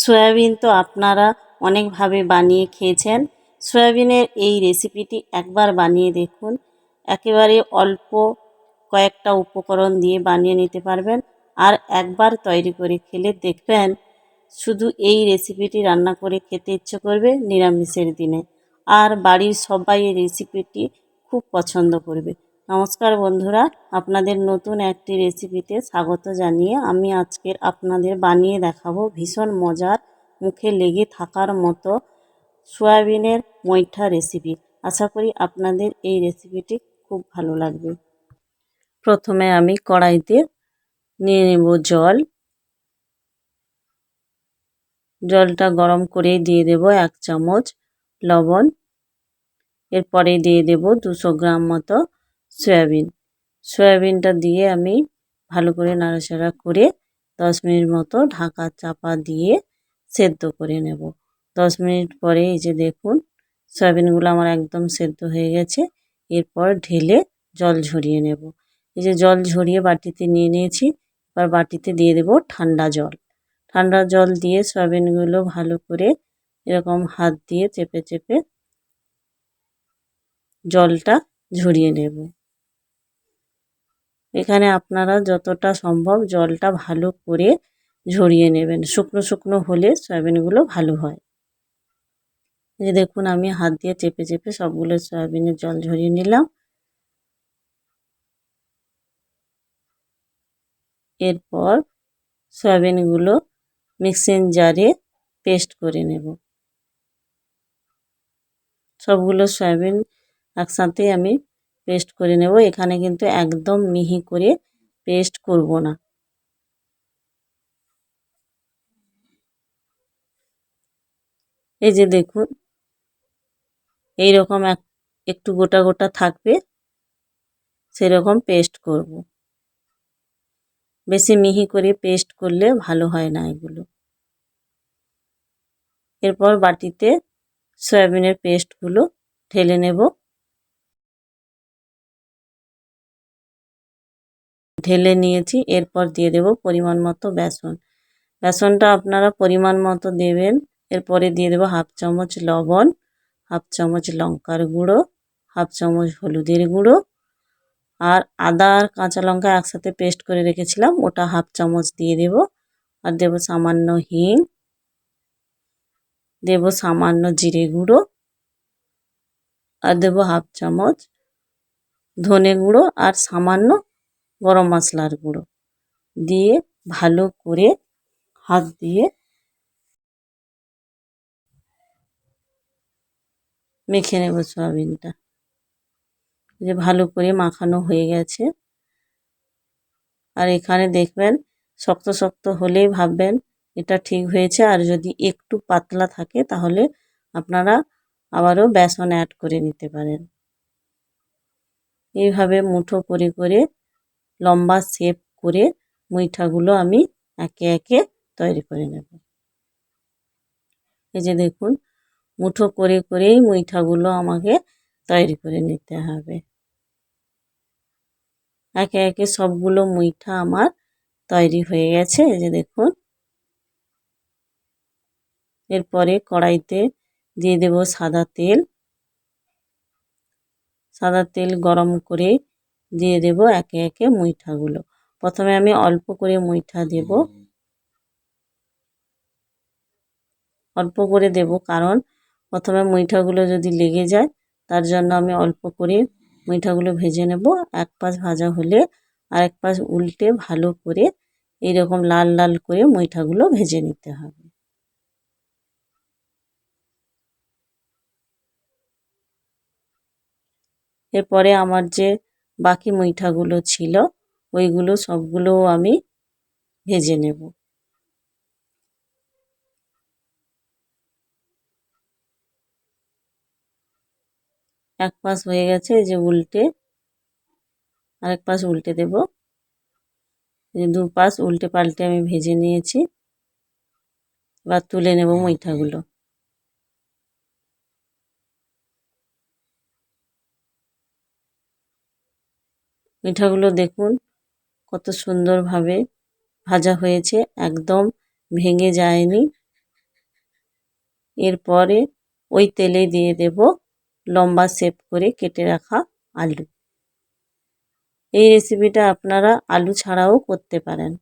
Soybean তো আপনারা অনেকভাবে বানিয়ে খেয়েছেন। সয়াবিনের এই রেসিপিটি একবার বানিয়ে দেখুন। একেবারে অল্প কয়েকটা উপকরণ দিয়ে বানিয়ে নিতে পারবেন আর একবার তৈরি করে খেলে দেখবেন শুধু এই রেসিপিটি রান্না করে খেতে ইচ্ছে করবে নিরামিষের দিনে। আর বাড়ির সবাই এই রেসিপিটি খুব পছন্দ করবে। নমস্কার বন্ধুরা, আপনাদের নতুন একটি রেসিপিতে স্বাগত জানিয়ে আমি আজকের আপনাদের বানিয়ে দেখাবো ভীষণ মজার, মুখে লেগে থাকার মতো সয়াবিনের মৈঠা রেসিপি আশা করি আপনাদের এই রেসিপিটি খুব ভালো লাগবে। প্রথমে আমি কড়াইতে নিয়ে নেব জল। জলটা গরম করে দিয়ে দেব এক চামচ লবণ। এরপরে দিয়ে দেব দুশো গ্রাম মতো সয়াবিন। সয়াবিনটা দিয়ে আমি ভালো করে নাড়াচাড়া করে দশ মিনিট মতো ঢাকা চাপা দিয়ে সেদ্ধ করে নেব। দশ মিনিট পরে এই যে দেখুন, সয়াবিনগুলো আমার একদম সেদ্ধ হয়ে গেছে। এরপর ঢেলে জল ঝরিয়ে নেব। এই যে জল ঝরিয়ে বাটিতে নিয়ে নিয়েছি, এবার বাটিতে দিয়ে দেব ঠান্ডা জল। ঠান্ডা জল দিয়ে সয়াবিনগুলো ভালো করে এরকম হাত দিয়ে চেপে চেপে জলটা ঝরিয়ে নেব। এখানে আপনারা যতটা সম্ভব জলটা ভালো করে ঝরিয়ে নেবেন। শুকনো শুকনো হলে সয়াবিনগুলো ভালো হয়। এই দেখুন, আমি হাত দিয়ে চেপে চেপে সবগুলো সয়াবিনের জল ঝরিয়ে নিলাম। এরপর সয়াবিনগুলো মিক্সিং জারে পেস্ট করে নেব। সবগুলো সয়াবিন একসাথে আমি পেস্ট করে নেব। এখানে কিন্তু একদম মিহি করে পেস্ট করব না। এই যে দেখুন এই রকম এক, একটু গোটা গোটা থাকবে, সেরকম পেস্ট করব। বেশি মিহি করে পেস্ট করলে ভালো হয় না এগুলো। এরপর বাটিতে সয়াবিনের পেস্টগুলো ঢেলে নেব। ঢেলে নিয়েছি, এরপর দিয়ে দেব পরিমাণ মতো বেসন। বেসনটা আপনারা পরিমাণ মতো দেবেন। এরপরে দিয়ে দেবো হাফ চামচ লবণ, হাফ চামচ লঙ্কার গুঁড়ো, হাফ চামচ হলুদের গুঁড়ো আর আদা আর কাঁচা লঙ্কা একসাথে পেস্ট করে রেখেছিলাম, ওটা হাফ চামচ দিয়ে দেব আর দেব সামান্য হিং, দেব সামান্য জিরে গুঁড়ো আর দেব হাফ চামচ ধনে গুঁড়ো আর সামান্য গরম মশলার গুঁড়ো দিয়ে ভালো করে হাত দিয়ে মেখে নেব সয়াবিনটা। যে ভালো করে মাখানো হয়ে গেছে। আর এখানে দেখবেন শক্ত শক্ত হলেই ভাববেন এটা ঠিক হয়েছে। আর যদি একটু পাতলা থাকে তাহলে আপনারা আবারও বেসন অ্যাড করে নিতে পারেন। এইভাবে মুঠো করে করে লম্বা শেপ করে মুইঠাগুলো আমি একে একে তৈরি করে নেব। এই যে দেখুন, মুঠো করে করেই মুইঠাগুলো আমাকে তৈরি করে নিতে হবে। একে একে সবগুলো মুইঠা আমার তৈরি হয়ে গেছে, এই যে দেখুন। এরপরে কড়াইতে দিয়ে দেব সাদা তেল। সাদা তেল গরম করে দিয়ে দেব একে একে মুইঠাগুলো। প্রথমে আমি অল্প করে মুইঠা দেব। অল্প করে দেব কারণ প্রথমে মুইঠাগুলো যদি লেগে যায় তার জন্য আমি অল্প করে মুইঠাগুলো ভেজে নেব। এক পাশ ভাজা হলে আরেক পাশ উল্টে ভালো করে এইরকম লাল লাল করে মুইঠাগুলো ভেজে নিতে হবে। এরপরে আমার যে বাকি মুইঠাগুলো ছিল, ওইগুলো সবগুলো আমি ভেজে নেব। এক পাশ হয়ে গেছে যে উল্টে, আরেক পাশ উল্টে দেব। যে দু পাশ উল্টে পাল্টে আমি ভেজে নিয়েছি, এবার তুলে নেব মুইঠাগুলো। মিঠাগুলো দেখুন, কত সুন্দরভাবে ভাজা হয়েছে, একদম ভেঙে যায়নি। এরপরে ওই তেলে দিয়ে দেব লম্বা শেপ করে কেটে রাখা আলু। এই রেসিপিটা আপনারা আলু ছাড়াও করতে পারেন।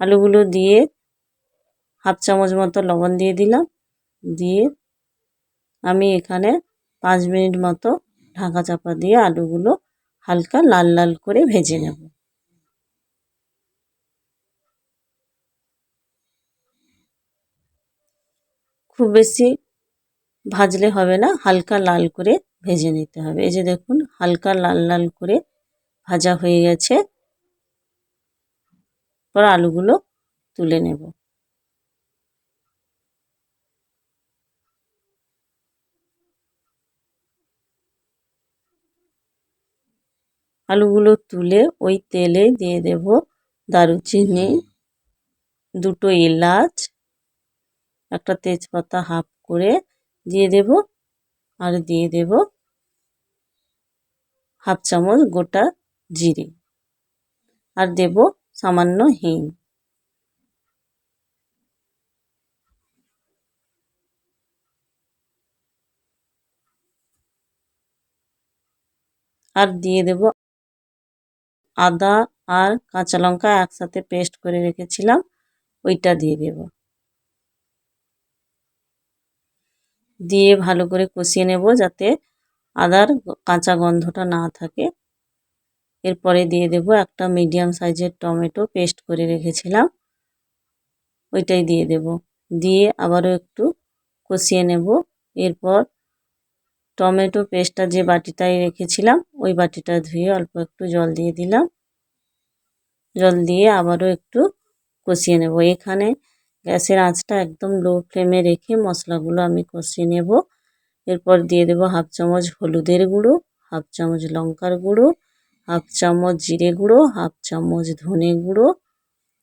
আলুগুলো দিয়ে হাফ চামচ মতো লবণ দিয়ে দিলাম। দিয়ে আমি এখানে পাঁচ মিনিট মতো ঢাকা চাপা দিয়ে আলুগুলো হালকা লাল লাল করে ভেজে নেব। খুব বেশি ভাজলে হবে না, হালকা লাল করে ভেজে নিতে হবে। এই যে দেখুন, হালকা লাল লাল করে ভাজা হয়ে গেছে। পর আলুগুলো তুলে নেব। আলুগুলো তুলে ওই তেলে দিয়ে দেব দারুচিনি, দুটো এলাচ, একটা তেজপাতা হাফ করে দিয়ে দেব আর দিয়ে দেব হাফ চামচ গোটা জিরে আর দেব সামান্য হিং। আর দিয়ে দেব আদা আর কাঁচা লঙ্কা একসাথে পেস্ট করে রেখেছিলাম, ওইটা দিয়ে দেব। দিয়ে ভালো করে কষিয়ে নেব যাতে আদার কাঁচা গন্ধটা না থাকে। এরপরে দিয়ে দেব একটা মিডিয়াম সাইজের টমেটো পেস্ট করে রেখেছিলাম, ওইটাই দিয়ে দেব। দিয়ে আবারও একটু কষিয়ে নেব। এরপর টমেটো পেস্টটা যে বাটিটায় রেখেছিলাম ওই বাটিটা ধুয়ে অল্প একটু জল দিয়ে দিলাম। জল দিয়ে আবারও একটু কষিয়ে নেব। এখানে গ্যাসের আঁচটা একদম লো ফ্লেমে রেখে মশলাগুলো আমি কষিয়ে নেব। এরপর দিয়ে দেব হাফ চামচ হলুদের গুঁড়ো, হাফ চামচ লঙ্কার গুঁড়ো, হাফ চামচ জিরে গুঁড়ো, হাফ চামচ ধনে গুঁড়ো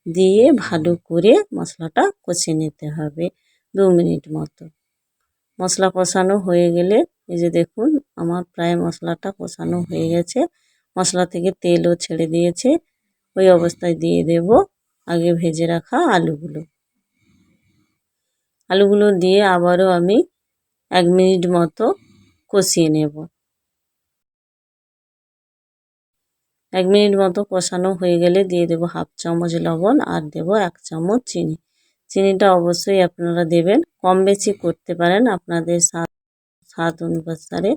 দিয়ে ভালো করে মশলাটা কষে নিতে হবে দু মিনিট মতো। মশলা কষানো হয়ে গেলে, এই যে দেখুন, আমার প্রায় মশলাটা কষানো হয়ে গেছে। মশলা থেকে তেলও ছেড়ে দিয়েছে। ওই অবস্থায় দিয়ে দেব আগে ভেজে রাখা আলুগুলো। আলুগুলো দিয়ে আবারও আমি এক মিনিট মতো কষিয়ে নেব। এক মিনিট মতো কষানো হয়ে গেলে দিয়ে দেব হাফ চামচ লবণ আর দেব এক চামচ চিনি। চিনিটা অবশ্যই আপনারা দেবেন। কম বেশি করতে পারেন আপনাদের স্বাদ স্বাদ অনুসারে।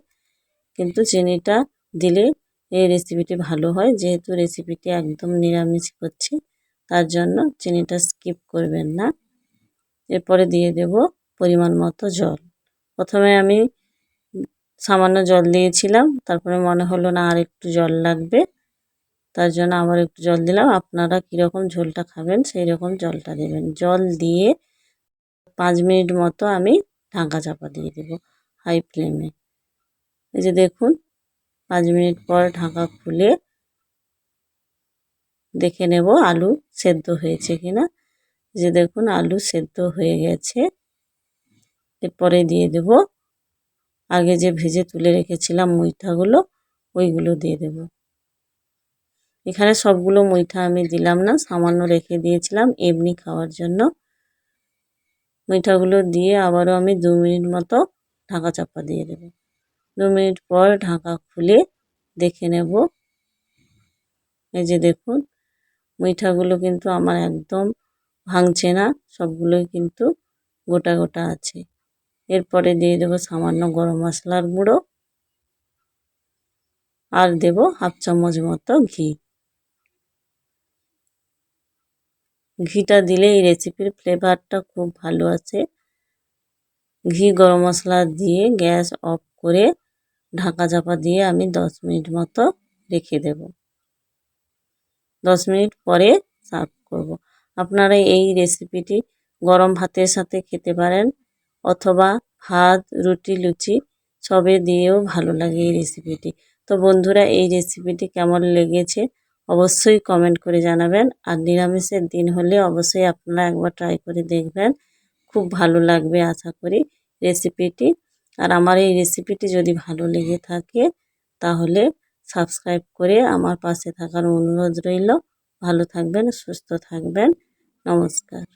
কিন্তু চিনিটা দিলে এই রেসিপিটি ভালো হয়। যেহেতু রেসিপিটি একদম নিরামিষ করছি তার জন্য চিনিটা স্কিপ করবেন না। এরপরে দিয়ে দেব পরিমাণ মতো জল। প্রথমে আমি সামান্য জল দিয়েছিলাম, তারপরে মনে হলো না আর একটু জল লাগবে। তার জন্য আবার একটু জল দিলাম। আপনারা কীরকম ঝোলটা খাবেন সেই রকম জলটা দেবেন। জল দিয়ে পাঁচ মিনিট মতো আমি ঢাকা চাপা দিয়ে দেব হাই ফ্লেমে। এই যে দেখুন, পাঁচ মিনিট পর ঢাকা খুলে দেখে নেব আলু সেদ্ধ হয়েছে কিনা। যে দেখুন, আলু সেদ্ধ হয়ে গেছে। এরপরে দিয়ে দেব, আগে যে ভেজে তুলে রেখেছিলাম মুইঠাগুলো, ওইগুলো দিয়ে দেব। এখানে সবগুলো মুইঠা আমি দিলাম না, সামান্য রেখে দিয়েছিলাম এমনি খাওয়ার জন্য। মুইঠাগুলো দিয়ে আবারও আমি দু মিনিট মতো ঢাকা চাপা দিয়ে দেব। দু মিনিট পর ঢাকা খুলে দেখে নেব। এই যে দেখুন, মিঠাগুলো কিন্তু আমার একদম ভাঙছে না, সবগুলোই কিন্তু গোটা গোটা আছে। এরপরে দিয়ে দেবো সামান্য গরম মশলার গুঁড়ো। আর দেব হাফ চামচ মতো ঘি। ঘিটা দিলে এই রেসিপির ফ্লেভারটা খুব ভালো আছে। ঘি গরম মশলা দিয়ে গ্যাস অফ করে ঢাকা চাপা দিয়ে আমি দশ মিনিট মতো রেখে দেব। দশ মিনিট পরে সার্ভ করব। আপনারা এই রেসিপিটি গরম ভাতের সাথে খেতে পারেন অথবা ভাত, রুটি, লুচি সবে দিয়েও ভালো লাগে এই রেসিপিটি তো বন্ধুরা, এই রেসিপিটি কেমন লেগেছে অবশ্যই কমেন্ট করে জানাবেন। আর নিরামিষের দিন হলে অবশ্যই আপনারা একবার ট্রাই করে দেখবেন। খুব ভালো লাগবে আশা করি রেসিপিটি আর আমার এই রেসিপিটি যদি ভালো লেগে থাকে, তাহলে সাবস্ক্রাইব করে আমার পাশে থাকার অনুরোধ রইল। ভালো থাকবেন, সুস্থ থাকবেন। নমস্কার।